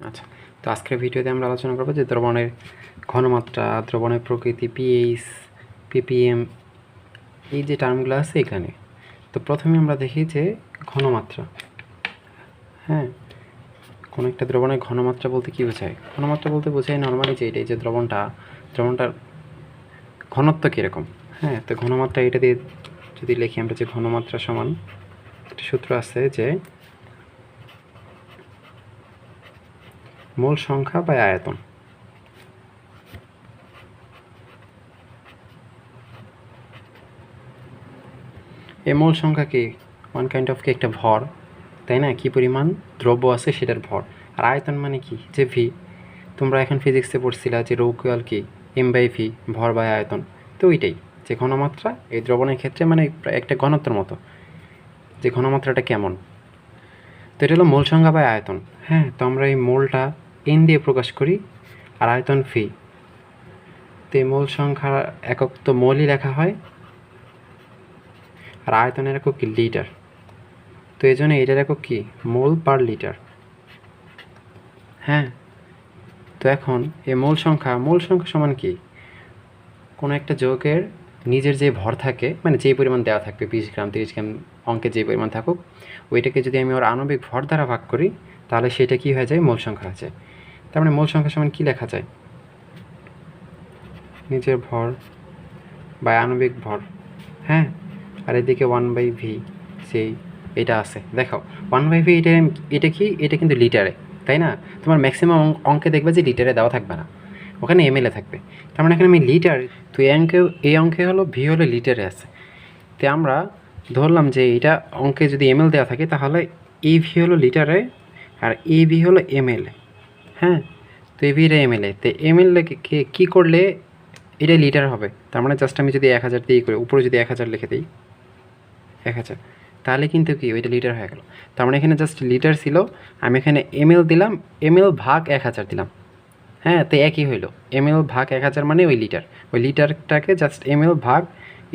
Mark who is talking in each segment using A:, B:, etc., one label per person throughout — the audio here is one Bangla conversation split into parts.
A: আচ্ছা তো আজকের ভিডিওতে আমরা আলোচনা করব যে দ্রবণের ঘনমাত্রা, দ্রবণের প্রকৃতি পিএইচ পিপিএম এই যে টার্মগুলো আছে এখানে। তো প্রথমে আমরা দেখি যে ঘনমাত্রা। হ্যাঁ কোনো একটা দ্রবণের ঘনমাত্রা বলতে কী বোঝায়? ঘনমাত্রা বলতে বোঝায় নর্মালি যে এটাই যে দ্রবণটা, দ্রবণটার ঘনত্ব কীরকম? হ্যাঁ তো ঘনমাত্রা এটা দিয়ে যদি লিখি আমরা যে ঘনমাত্রা সমান, একটা সূত্র আছে যে মোল সংখ্যা বা আয়তন। এই মোল সংখ্যা কি? ওয়ান কাইন্ড অফ কি একটা ভর, তাই না? কি পরিমাণ? দ্রব্য আছে সেটার ভর। আর আয়তন মানে কি? যে ভি তোমরা এখন ফিজিক্সে পড়ছিলা যে রৌকিয়াল কি? এম বাই ভি ভর বাই আয়তন। তো ওইটাই, যে ঘনমাত্রা এই দ্রবণের ক্ষেত্রে মানে একটা ঘনত্বর মতো। যে ঘনমাত্রাটা কেমন? তো এটা হলো মোল সংখ্যা বা আয়তন। হ্যাঁ তো আমরা এই মোলটা এন দিয়ে প্রকাশ করি, আর আয়তন ফি। তো মোল সংখ্যা একক তো মোলই লেখা হয়, আর আয়তনের একক কি লিটার? তো এই জন্য এটার একক কি? Mole per litre. হ্যাঁ তো এখন এই মোল সংখ্যা মোল সংখ্যা সমান কি? কোনো একটা যৌগের নিজের যে ভর থাকে মানে যে পরিমাণ দেওয়া থাকবে, বিশ গ্রাম, তিরিশ গ্রাম অঙ্কে যে পরিমাণ থাকুক, ওইটাকে যদি আমি ওর আণবিক ভর দ্বারা ভাগ করি, তাহলে সেটা কি হয়ে যায়? মোল সংখ্যা যায়। তার মানে মোল সংখ্যা সমান কী লেখা যায়? নিজের ভর বা আণবিক ভর হ্যাঁ? আর এদিকে ওয়ান বাই ভি সেই এটা আছে। দেখো ওয়ান বাই ভি এটা এটা কি? এটা কিন্তু লিটারে, তাই না? তোমার ম্যাক্সিমাম অঙ্কে দেখবে যে লিটারে দেওয়া থাকবে না। ওখানে এমএলএ থাকবে। তার মানে এখানে আমি লিটার, তো এই অঙ্কে এই অঙ্কে হলো ভি হলো লিটারে আছে। তো আমরা ধরলাম যে এটা অঙ্কে যদি এম এল দেওয়া থাকে, তাহলে এই ভি হলো লিটারে, আর এই ভি হলো এমএলএ হ্যাঁ তো এই ভিটা এমএলএ তো এম এল কে, কী করলে এটা লিটার হবে? তার মানে জাস্ট আমি যদি এক হাজার দিয়ে করি, উপরে যদি এক হাজার লিখে দিই, এক হাজার, তাহলে কিন্তু কি ওইটা লিটার হয়ে গেল। তার মানে এখানে জাস্ট লিটার ছিল, আমি এখানে এমএল দিলাম এমএল ভাগ এক হাজার দিলাম। হ্যাঁ তো একই হইল। এমএল ভাগ এক হাজার মানে ওই লিটার ওই লিটারটাকে জাস্ট এমএল ভাগ,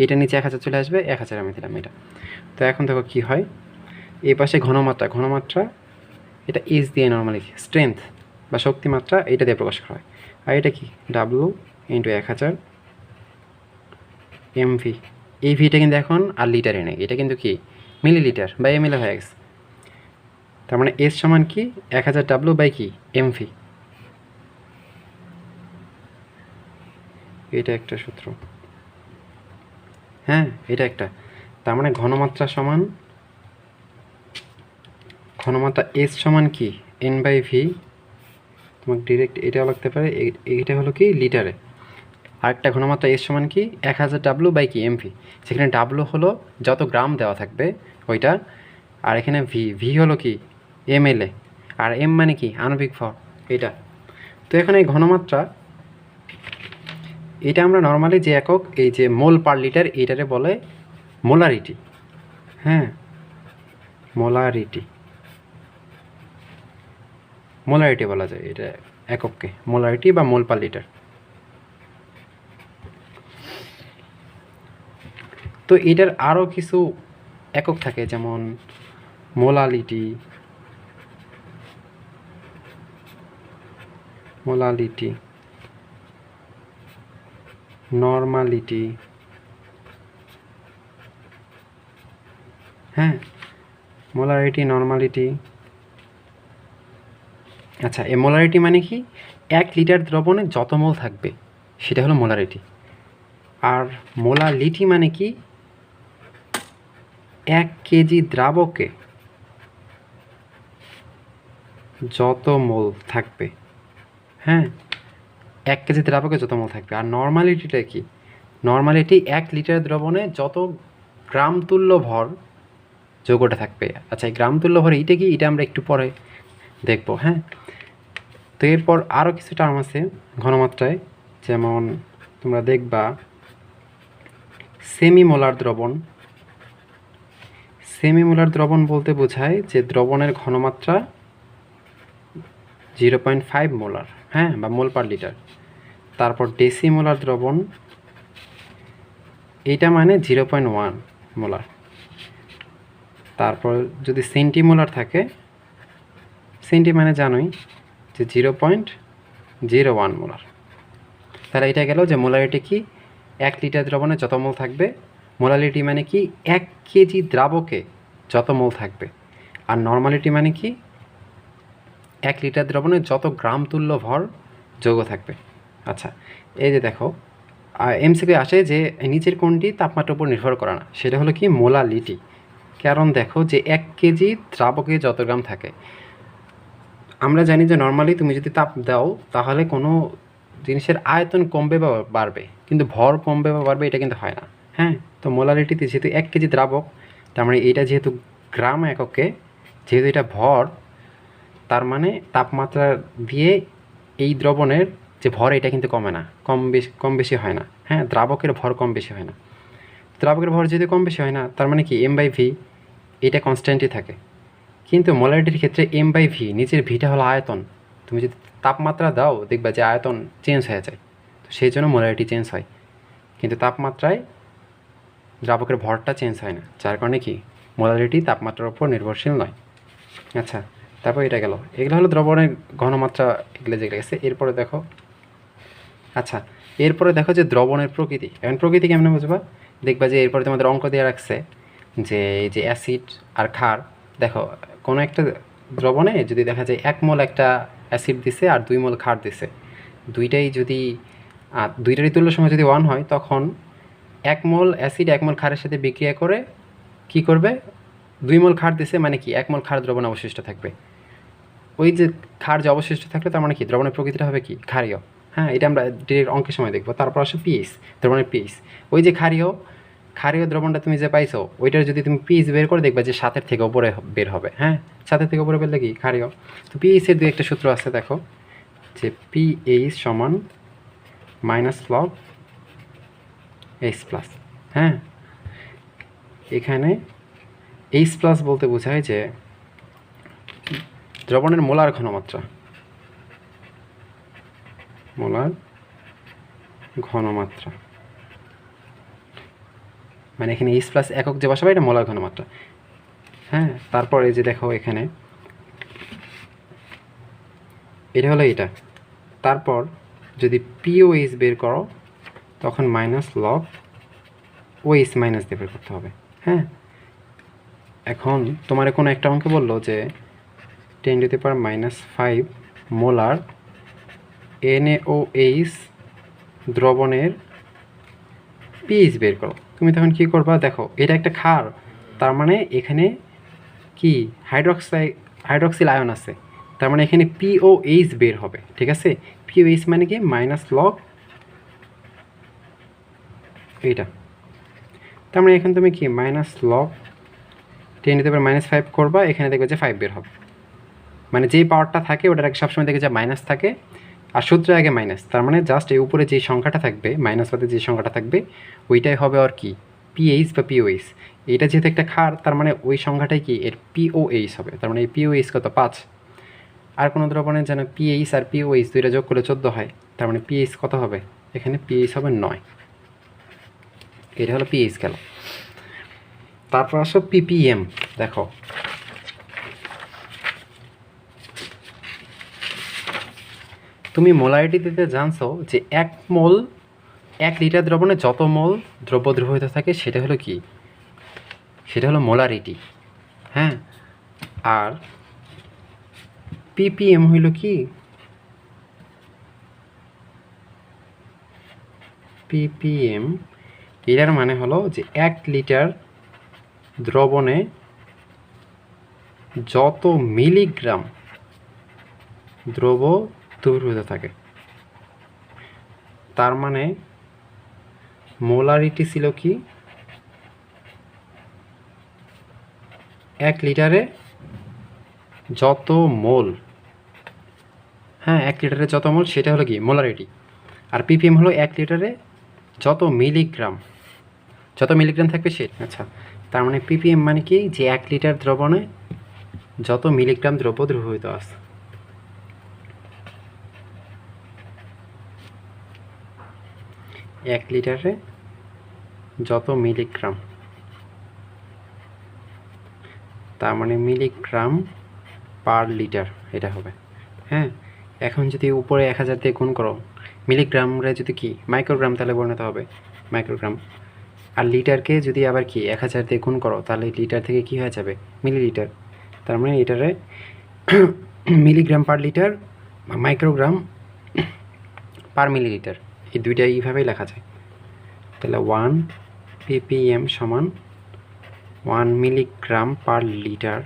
A: এটা নিচে এক হাজার চলে আসবে, এক হাজার আমি দিলাম এটা। তো এখন দেখো কী হয়। এই পাশে ঘনমাত্রা ঘনমাত্রা, এটা ইজ দিয়ে নর্মালি স্ট্রেংথ বা শক্তিমাত্রা এটা দিয়ে প্রকাশ করা হয়। আর এটা কি? ডাব্লু ইন্টু এক হাজার এমভি এই ভিটা কিন্তু এখন আর লিটারে নেই। এটা কিন্তু কি? মিলিলিটার বা এমএলএ হয়ে গেছে। তার মানে এস সমান কি? এক হাজার ডাব্লু বাই কি? এমভি এটা একটা সূত্র। হ্যাঁ এটা একটা। তার মানে ঘনমাত্রা সমান, ঘনমাত্রা এস সমান কি? এন বাই ভি তোমাকে ডিরেক্ট এটাও লাগতে পারে, এ- এইটা হলো কি লিটারে আরেকটা ঘনমাত্রা এর সমান কি? এক হাজার ডাব্লু বাই কি এমভি সেখানে ডাব্লু হলো যত গ্রাম দেওয়া থাকবে ওইটা, আর এখানে ভি ভি হলো কি? এমএলএ আর এম মানে কি? আণবিক ভর, এটা। তো এখানে এই ঘনমাত্রা, এটা আমরা নর্মালি যে একক, এই যে মোল পার লিটার এইটারে বলে মোলারিটি হ্যাঁ মোলারিটি মোলারিটি বলা যায়, এটা একককে, মোলারিটি বা মোল পার লিটার। তো এটার আরও কিছু একক থাকে, যেমন মোলালিটি মোলালিটি, নর্মালিটি হ্যাঁ মোলারিটি, নর্মালিটি আচ্ছা এই মোলারিটি মানে কি? এক লিটার দ্রবণে যত মোল থাকবে, সেটা হলো মোলারিটি আর মোলালিটি মানে কি? এক কেজি দ্রাবকে যত মোল থাকবে হ্যাঁ? এক কেজি দ্রাবকে যত মোল থাকবে। আর নর্মালিটিটা কি? নর্মালিটি এক লিটার দ্রবণে যত গ্রাম তুল্য ভর যৌগটা থাকবে। আচ্ছা এই গ্রাম তুল্য ভর এইটা কি? এটা আমরা একটু পরে দেখব হ্যাঁ? তো এরপর আরও কিছু টার্ম আছে ঘনমাত্রায়, যেমন তোমরা দেখবা সেমিমোলার দ্রবণ। সেমিমোলার দ্রবণ বলতে বোঝায় যে দ্রবণের ঘনমাত্রা জিরো পয়েন্ট ফাইভ মোলার হ্যাঁ? বা মোল পার লিটার তারপর ডেসিমোলার দ্রবণ, এইটা মানে জিরো পয়েন্ট ওয়ান মোলার তারপর যদি সেন্টিমোলার থাকে সেন্টি মানে জানোই যে zero point zero one molar. তাহলে এটা গেল যে মোলারিটি কি? এক লিটার দ্রবণে যত মোল থাকবে, মোলারিটি মানে কি? এক কেজি দ্রাবকে যত মোল থাকবে। আর নর্মালিটি মানে কি? এক লিটার দ্রবণে যত গ্রাম তুল্য ভর যোগ থাকবে। আচ্ছা এই যে দেখো এমসিকে আসে যে নিচের কোনটি তাপমাত্রার উপর নির্ভর করে না। সেটা হলো কি? মোলালিটি কারণ দেখো যে এক কেজি দ্রাবকে যত গ্রাম থাকে আমরা জানি যে নর্মালি তুমি যদি তাপ দাও, তাহলে কোনো জিনিসের আয়তন কমবে বা বাড়বে। কিন্তু ভর কমবে বা বাড়বে, এটা কিন্তু হয় না। হ্যাঁ? তো মোলারিটিতে যেহেতু এক কেজি দ্রাবক, তার মানে এটা যেহেতু গ্রাম এককে, যেহেতু এটা ভর, তার মানে তাপমাত্রা দিয়ে এই দ্রবণের যে ভর, এটা কিন্তু কমে না। কম বেশি কম বেশি হয় না। হ্যাঁ? দ্রাবকের ভর কম বেশি হয় না। দ্রাবকের ভর যেহেতু কম বেশি হয় না, তার মানে কি? এম বাই ভি এটা কনস্ট্যান্টই থাকে। কিন্তু মোলারিটির ক্ষেত্রে এম বাই ভি নিচের ভিটা হলো আয়তন। তুমি যদি তাপমাত্রা দাও, দেখবা যে আয়তন চেঞ্জ হয়ে যায়। তো সেই জন্য মোলারিটি চেঞ্জ হয়। কিন্তু তাপমাত্রায় দ্রাবকের ভরটা চেঞ্জ হয় না। যার কারণে কি? মোলারিটি তাপমাত্রার উপর নির্ভরশীল নয়। আচ্ছা তারপর এটা গেল। এগুলো হলো দ্রবণের ঘনমাত্রা, এগুলো যেগুলো গেছে এরপরে দেখো। আচ্ছা এরপরে দেখো যে দ্রবণের প্রকৃতি। এখন প্রকৃতি কেমন বুঝবা? দেখবা যে এরপরে তোমাদের অঙ্ক দিয়ে রাখছে যে এই যে অ্যাসিড আর ক্ষার, দেখো কোনো একটা দ্রবণে যদি দেখা যায় এক মোল একটা অ্যাসিড দিছে আর দুই মোল ক্ষার দিছে, দুইটাই যদি দুইটারই তুল্য সময় যদি ওয়ান হয়, তখন এক মোল অ্যাসিড, এক মোল ক্ষারের সাথে বিক্রিয়া করে কি করবে? দুই মোল ক্ষার দিছে মানে কি? এক মোল ক্ষার দ্রবণ অবশিষ্ট থাকবে। ওই যে ক্ষার যে অবশিষ্ট থাকলে তার মানে কি? দ্রবণের প্রকৃতিটা হবে কি? ক্ষারীয়। হ্যাঁ এটা আমরা ডিরেক্ট অঙ্কের সময় দেখব। তারপর আসে পিএইচ দ্রবণের পিএইচ ওই যে ক্ষারীয় ক্ষারীয় দ্রবণটা তুমি যে পাইছো, ওইটার যদি তুমি পিএইচ বের করে দেখবে যে সাতের থেকে উপরে বের হবে হ্যাঁ? সাতের থেকে উপরে বেরলে কি? ক্ষারীয়। তো পিএইচের দু একটা সূত্র আছে, দেখো, যে পিএইচ সমান মাইনাস লগ এইচ প্লাস হ্যাঁ? এখানে এইচ প্লাস বলতে বোঝায় যে দ্রবণের মোলার ঘনমাত্রা। মোলার ঘনমাত্রা। মানে এখানে এইচ প্লাস একক যে বসাবে এটা মোলার ঘনমাত্রা। হ্যাঁ তারপর এই যে দেখো এখানে, এটা হলো এটা। তারপর যদি পিওএইচ বের করো, তখন মাইনাস লগ ওএইচ মাইনাস দিয়ে বের করতে হবে। হ্যাঁ? এখন তোমার কোনো একটা অঙ্কে বলল যে ten the power minus five molar NA O NaOH দ্রবণের পিএইচ বের করো। তুমি তখন কি করবা? দেখো, এটা একটা ক্ষার। তার মানে এখানে কি? হাইড্রক্সাই হাইড্রক্সিল আয়ন আছে। তার মানে এখানে পিওএইচ বের হবে, ঠিক আছে? পিওএইচ মানে কি? মাইনাস লগ এইটা। তার মানে এখানে তুমি কি? Minus log ten the power minus five করবা, এখানে দেখবে যে ফাইভ বের হবে। মানে যেই পাওয়ারটা থাকে, ওটার সবসময় দেখে যে মাইনাস থাকে। আর সূত্রের আগে মাইনাস তার মানে জাস্ট এই উপরে যে সংখ্যাটা থাকবে মাইনাস বাদে যে সংখ্যাটা থাকবে, ওইটাই হবে আর কি পিএইচ বা পিওএইচ এটা যেহেতু একটা খার তার মানে ওই সংখ্যাটাই কি, এর পিওএইচ হবে, তার মানে এই পিওএইচ কত, পাঁচ। আর কোনো দ্রবণের যেন পিএইচ আর পিওএইচ দুইটা যোগ করলে চোদ্দ হয়, তার মানে পিএইচ কত হবে? এখানে পিএইচ হবে নয়। এটা হলো পিএইচ গেল তারপর আসো পিপিএম দেখো। তুমি মোলারিটি দিতে জানছো যে এক মোল, এক লিটার দ্রবণে যত মোল দ্রব্য দ্রবীভূত থাকে, সেটা হলো কি? সেটা হলো মোলারিটি হ্যাঁ? আর পিপিএম হইল কি? পিপিএম এটার মানে হলো যে এক লিটার দ্রবণে যত মিলিগ্রাম দ্রব দ্রবীভূত থাকে। তার মানে মোলারিটি ছিল কি? এক লিটারে যত মোল। হ্যাঁ এক লিটারে যত মোল, সেটা হলো কি? মোলারিটি। আর পিপিএম হলো এক লিটারে যত মিলিগ্রাম। যত মিলিগ্রাম থাকবে সে আচ্ছা তার মানে পিপিএম মানে কি? যে এক লিটার দ্রবণে যত মিলিগ্রাম দ্রব্য দ্রবীভূত আছে। এক লিটারে যত মিলিগ্রাম। তার মানে মিলিগ্রাম পার লিটার এটা হবে। হ্যাঁ? এখন যদি উপরে এক হাজার দিয়ে গুণ করো, মিলিগ্রামরে যদি কি? মাইক্রোগ্রাম তাহলে পরিণত হবে মাইক্রোগ্রাম। আর লিটারকে যদি আবার কি? এক হাজার দিয়ে গুণ করো, তাহলে লিটার থেকে কি হয়ে যাবে? মিলিলিটার। তার মানে এটারে milligram per litre microgram per millilitre. এই দুইটা এইভাবেই লেখা যায়। তাহলে ওয়ান পিপিএম সমান ওয়ান মিলিগ্রাম পার লিটার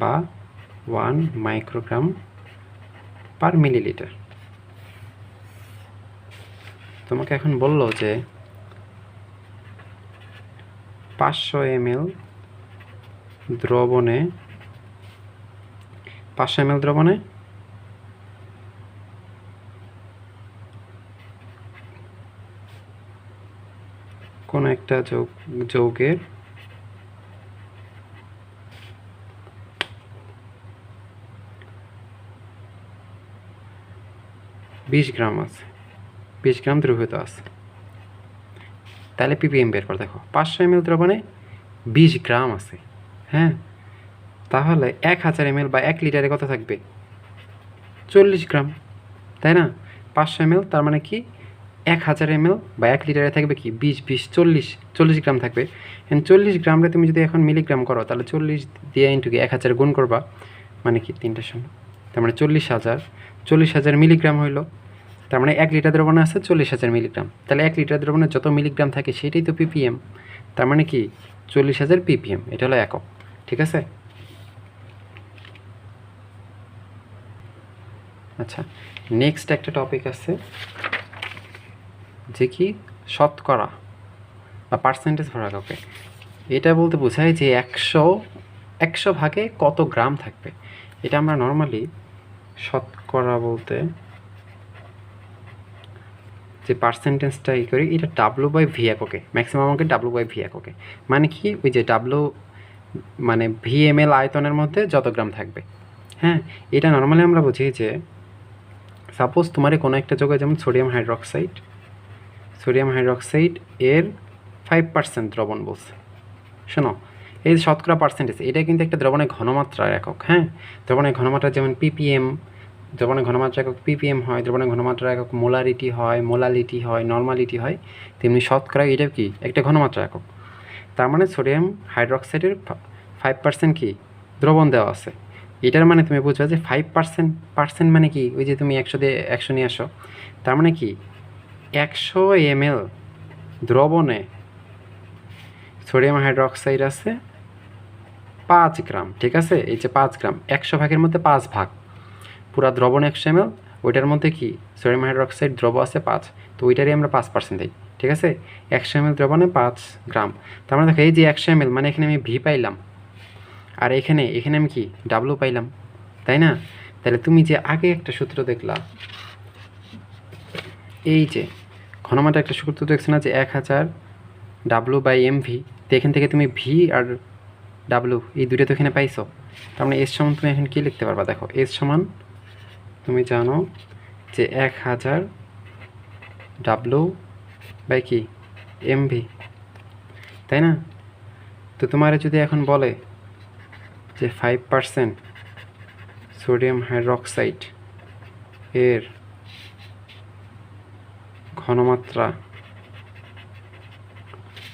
A: বা ওয়ান মাইক্রোগ্রাম পার মিলিলিটার তোমাকে এখন বলল যে পাঁচশো এমএল দ্রবণে, পাঁচশো এমএল দ্রবণে কোনো একটা যৌগ যৌগের বিশ গ্রাম আছে। বিশ গ্রাম দ্রবীভূত আছে। তাহলে পিপিএম বের করে, দেখো। পাঁচশো এমএল দ্রবণে বিশ গ্রাম আছে। হ্যাঁ? তাহলে এক হাজার এমএল বা এক লিটারে কত থাকবে? চল্লিশ গ্রাম। তাই না? পাঁচশো এমএল, তার মানে কি? এক হাজার এমএল বা এক লিটারে থাকবে কি? বিশ বিশ, চল্লিশ চল্লিশ গ্রাম থাকবে। চল্লিশ গ্রামরে তুমি যদি এখন মিলিগ্রাম করো, তাহলে চল্লিশ দিয়ে ইন্টু কি? এক হাজার গুণ করবা মানে কি? তিনটা সময় তার মানে চল্লিশ হাজার। চল্লিশ হাজার মিলিগ্রাম হইল। তার মানে এক লিটার দ্রবণে আছে চল্লিশ হাজার মিলিগ্রাম তাহলে এক লিটার দ্রবণে যত মিলিগ্রাম থাকে, সেটাই তো পিপিএম তার মানে কি? চল্লিশ হাজার পিপিএম এটা হলো একক। ঠিক আছে? আচ্ছা নেক্সট একটা টপিক আছে। যে কি শতকরা বা পার্সেন্টেজ ধরা কাউকে। এটা বলতে বোঝায় যে একশো একশো ভাগে কত গ্রাম থাকবে। এটা আমরা নর্মালি শতকরা বলতে যে পার্সেন্টেজটা ই করি, এটা ডাব্লু বাই ভি এককে ম্যাক্সিমাম আমাকে ডাব্লু বাই ভি এককে। মানে কি? ওই যে ডাব্লু মানে ভি এম এল আয়তনের মধ্যে যত গ্রাম থাকবে। হ্যাঁ? এটা নর্মালি আমরা বুঝি যে সাপোজ তোমার কোনো একটা জায়গায় যেমন সোডিয়াম হাইড্রক্সাইড সোডিয়াম হাইড্রক্সাইড এর ফাইভ পার্সেন্ট দ্রবণ বলছে। শোনো, এই যে শতকরা পার্সেন্টেজ এটা কিন্তু একটা দ্রবণের ঘনমাত্রার একক হ্যাঁ? দ্রবণের ঘনমাত্রা যেমন পিপিএম দ্রবণের ঘনমাত্রা একক পিপিএম হয়, দ্রবণের ঘনমাত্রা একক মোলারিটি হয় মোলালিটি হয় নর্মালিটি হয়, তেমনি শতকরা এটা কি? একটা ঘনমাত্রা একক। তার মানে সোডিয়াম হাইড্রক্সাইডের ফাইভ পার্সেন্ট কি? দ্রবণ দেওয়া আছে। এটার মানে তুমি বুঝবে যে ফাইভ পার্সেন্ট পার্সেন্ট মানে কি? ওই যে তুমি একশো দিয়ে একশো নিয়ে আসো। তার মানে কি? একশো এমএল দ্রবণে সোডিয়াম হাইড্রক্সাইড আছে পাঁচ গ্রাম, ঠিক আছে? এই যে পাঁচ গ্রাম, একশো ভাগের মধ্যে পাঁচ ভাগ। পুরা দ্রবণ একশো এমএল, ওইটার মধ্যে কি? সোডিয়াম হাইড্রক্সাইড দ্রব আছে পাঁচ, তো ওইটারই আমরা পাঁচ পার্সেন্ট দিই, ঠিক আছে? একশো এমএল দ্রবণে পাঁচ গ্রাম। তার মানে দেখো, এই যে একশো এমএল মানে এখানে আমি ভি পাইলাম। আর এখানে এখানে আমি কি? ডাব্লু পাইলাম, তাই না? তাহলে তুমি যে আগে একটা সূত্র দেখলা এই যে, ঘনমাত্রা একটা সূত্র দেখছ না যে এক হাজার ডাব্লু বাই এম ভি তো এখান থেকে তুমি ভি আর ডাব্লু এই দুটো তো এখানে পাইছো। তার মানে এস সমান তুমি এখন কী লিখতে পারবা? দেখো এস সমান তুমি জানো যে এক হাজার ডাব্লু বাই কি? এম ভি তাই না? তো তোমার যদি এখন বলে যে ফাইভ পার্সেন্ট সোডিয়াম হাইড্রক্সাইড এর ঘনমাত্রা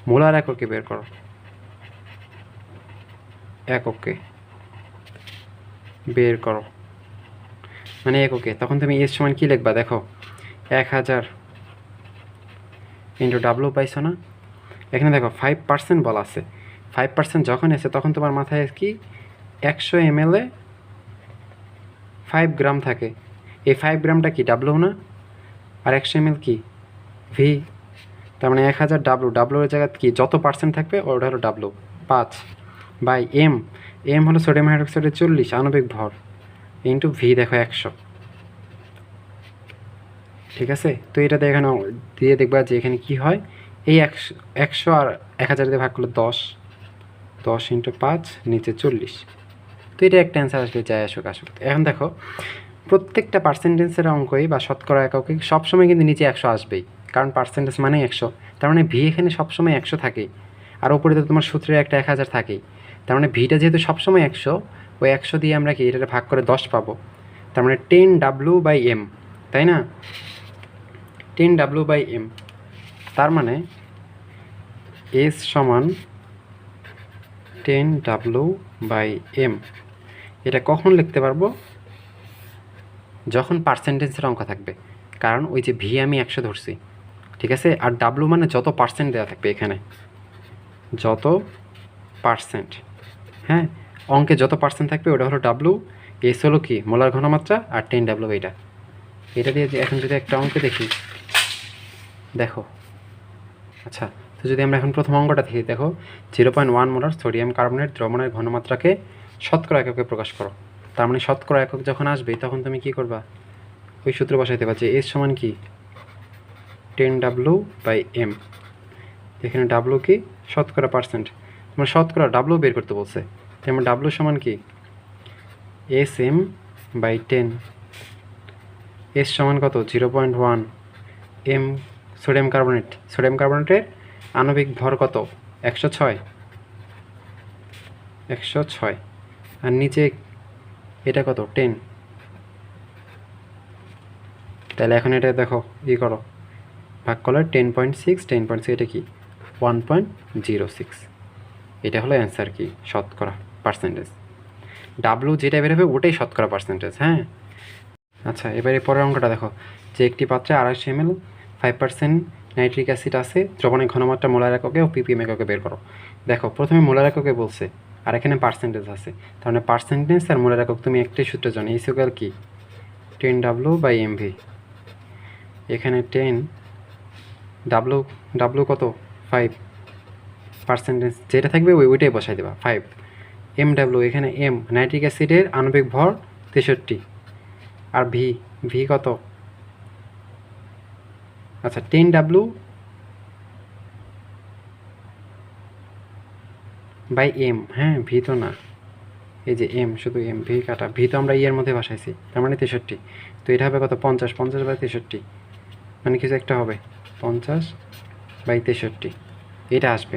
A: মোলার এককে বের করো। এককে বের করো। মানে এককে। তখন তুমি এর সমান কী লিখবা? দেখো, এক হাজার ইন্টু ডাব্লু পাইছো না? এখানে দেখো ফাইভ পার্সেন্ট বলা আছে। ফাইভ পার্সেন্ট যখন এসে, তখন তোমার মাথায় কি? একশো এম এ ফাইভ গ্রাম থাকে। এই ফাইভ গ্রামটা কি? ডাব্লু না? আর একশো এম কি? ভি তার মানে এক হাজার ডাব্লু ডাব্লুর জায়গায় কি? যত পার্সেন্ট থাকবে ওটা হলো ডাব্লু পাঁচ। বাই এম এম হলো সোডিয়াম হাইড্রোক্সাইডের চল্লিশ, আণবিক ভর। ইন্টু ভি দেখো একশো। ঠিক আছে? তো এটাতে এখানে দিয়ে দেখবা যে এখানে কি হয়? এই একশো একশো আর এক হাজার দিয়ে ভাগ করলে দশ। দশ ইন্টু পাঁচ, নিচে চল্লিশ। তো এটা একটা অ্যান্সার আসলে যায় আসুক আসুক। এখন দেখো, প্রত্যেকটা পার্সেন্টেজের অঙ্কই বা শতকরা এককে সবসময় কিন্তু নিচে একশো আসবেই। কারণ পার্সেন্টেজ মানে একশো। তার মানে ভি এখানে সবসময় একশো থাকেই আর ওপরে তো তোমার সূত্রে একটা এক হাজার থাকেই তার মানে ভিটা যেহেতু সবসময় একশো, ওই একশো দিয়ে আমরা কি এটা ভাগ করে দশ পাবো? তার মানে টেন ডাব্লু বাই এম তাই না? টেন ডাব্লু বাই এম তার মানে এস সমান টেন ডাব্লু বাই এম এটা কখন লিখতে পারব? যখন পার্সেন্টেজের অঙ্ক থাকবে। কারণ ওই যে ভি আমি একশো ধরছি। ঠিক আছে? আর ডাব্লু মানে যত পার্সেন্ট দেওয়া থাকবে এখানে। যত পার্সেন্ট হ্যাঁ? অঙ্কে যত পার্সেন্ট থাকবে ওটা হলো ডাব্লু এস হলো কি? মোলার ঘনমাত্রা আর টেন ডাব্লু এটা এটা দিয়ে এখন যদি একটা অঙ্ক দেখি, দেখো। আচ্ছা তো যদি আমরা এখন প্রথম অঙ্কটা দেখি, দেখো। Zero point one molar sodium carbonate দ্রবণের ঘনমাত্রাকে শতকরা এককে প্রকাশ করো। তার মানে শতকরা একক যখন আসবে, তখন তুমি কি করবা? ওই সূত্র বসাইতে পারছি। এস সমান কি? Ten W by M. এখানে ডাব্লু কি? শতকরা পার্সেন্ট তোমার শতকরা ডাব্লু বের করতে বলছে। যেমন ডাব্লু সমান কি? S M by ten. S সমান কত? Zero point one. M sodium carbonate. Sodium কার্বনেটের আণবিক ভর কত? একশো ছয়। একশো ছয়। আর নিচে এটা কত? টেন। তাহলে এখন এটা দেখো, ই করো। ভাগ করলে ten point six ten point six এটা কি? ওয়ান পয়েন্ট জিরো সিক্স এটা হলো অ্যান্সার কি? শতকরা পার্সেন্টেজ ডাব্লু যেটা বেরোবে ওটাই শতকরা পার্সেন্টেজ হ্যাঁ? আচ্ছা এবারে পরের অঙ্কটা দেখো। যে একটি পাত্রে আড়াইশো M L five percent nitric acid আছে, দ্রবণের ঘনমাত্রা মোলার এককে ও পিপিএম এককে বের করো। দেখো, প্রথমে মোলার এককে বলছে, আর এখানে পার্সেন্টেজ আছে। তার মানে পার্সেন্টেজ আর মোলার একক তুমি একটাই সূত্র জানো। সুগার কি? টেন ডাব্লু বাই এমভি এখানে টেন ডাব্লু ডাব্লু কত? ফাইভ পার্সেন্টেজ যেটা থাকবে ওই ওইটাই বসাই দেবা ফাইভ এম ডাব্লু এখানে এম নাইট্রিক অ্যাসিডের আণবিক ভর তেষট্টি। আর ভি ভি কত? আচ্ছা টেন ডাব্লু বাই এম হ্যাঁ ভি তো না। এই যে এম শুধু এম ভি কাটা। ভি তো আমরা ইয়ের মধ্যে বসাইছি, তার মানে তেষট্টি। তো এটা হবে কত? পঞ্চাশ পঞ্চাশ বাই তেষট্টি। মানে কিছু একটা হবে। পঞ্চাশ বাই তেষট্টি। এটা আসবে।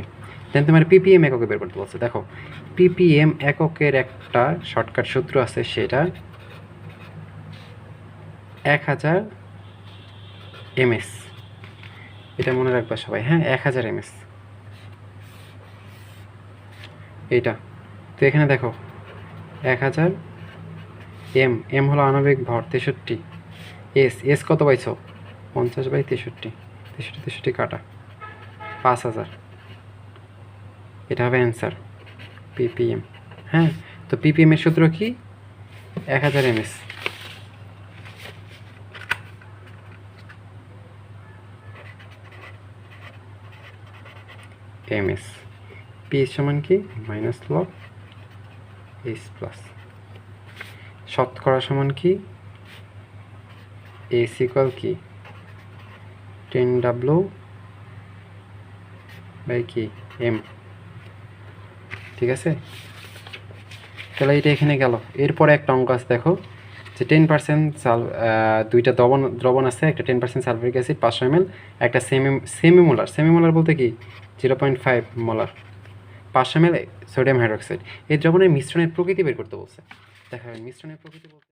A: দেন তোমার পিপিএম এককে বের করতে বলছে। দেখো পিপিএম এককের একটা শর্টকাট সূত্র আছে সেটা এক হাজার এমএস এটা মনে রাখবা সবাই হ্যাঁ? এক হাজার এমএস এইটা তো এখানে দেখো, এক হাজার এম এম হলো আণবিক ভর তেষট্টি। এস এস কত পাইছো? পঞ্চাশ বাই তেষট্টি। তেষট্টি তেষট্টি কাটা। পাঁচ হাজার। এটা হবে অ্যান্সার পিপিএম হ্যাঁ তো পিপিএম এর সূত্র কি? এক হাজার এমএস এমএস পি সমান কি? মাইনাস লগ এইচ প্লাস শতকরা সমান কি? এস ইকুয়াল কি? টেন ডাব্লু বাই কি এম ঠিক আছে? তাহলে এটা এখানে গেল। এরপরে একটা অঙ্ক আছে, দেখো। যে টেন পার্সেন্ট সাল দুইটা দ্রবণ দ্রবণ আছে, একটা টেন পার্সেন্ট সালফারিক অ্যাসিড, পাঁচশো এম এল একটা semi semi molar semi molar বলতে কি? জিরো পয়েন্ট ফাইভ মোলার পাঁচশো এম সোডিয়াম হাইড্রোক্সাইড এই দ্রবণের মিশ্রণের প্রকৃতি বের করতে বলছে। দেখা মিশ্রণের প্রকৃতি